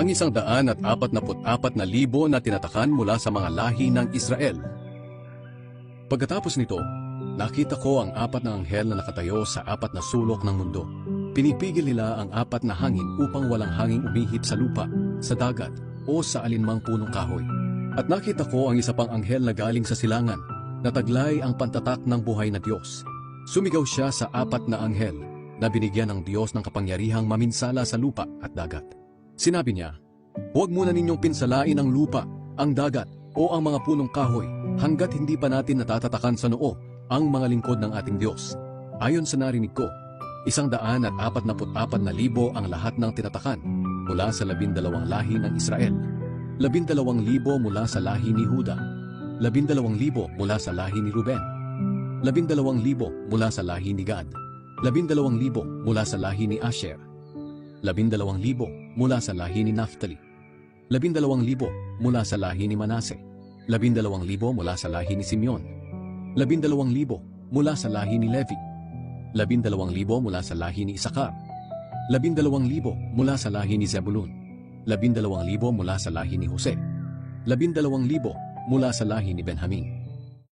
ang isang daan at apat na apat na libo na tinatakan mula sa mga lahi ng Israel. Pagkatapos nito, nakita ko ang apat na anghel na nakatayo sa apat na sulok ng mundo. Pinipigil nila ang apat na hangin upang walang hangin umihip sa lupa, sa dagat, o sa alinmang punong kahoy. At nakita ko ang isa pang anghel na galing sa silangan, na taglay ang pantatak ng buhay na Diyos. Sumigaw siya sa apat na anghel, na binigyan ng Diyos ng kapangyarihang maminsala sa lupa at dagat. Sinabi niya, Huwag muna ninyong pinsalain ang lupa, ang dagat, o ang mga punong kahoy, hanggat hindi pa natin natatatakan sa noo ang mga lingkod ng ating Diyos. Ayon sa narinig ko, isang daan at apat na apat na libo ang lahat ng tinatakan mula sa labindalawang lahi ng Israel. Labindalawang libo mula sa lahi ni Huda. Labindalawang libo mula sa lahi ni Ruben. Labindalawang libo mula sa lahi ni Gad. Labindalawang libo mula sa lahi ni Asher. Labindalawang libo mula sa lahi ni Naphtali. Labindalawang libo mula sa lahi ni Manase. Labindalawang libo mula sa lahi ni Simeon. Labindalawang libo mula sa lahi ni Levi. Labindalawang libo mula sa lahi ni Isakar. Labindalawang libo mula sa lahi ni Zebulun. Labindalawang libo mula sa lahi ni Jose. Labindalawang libo mula sa lahi ni Benjamin.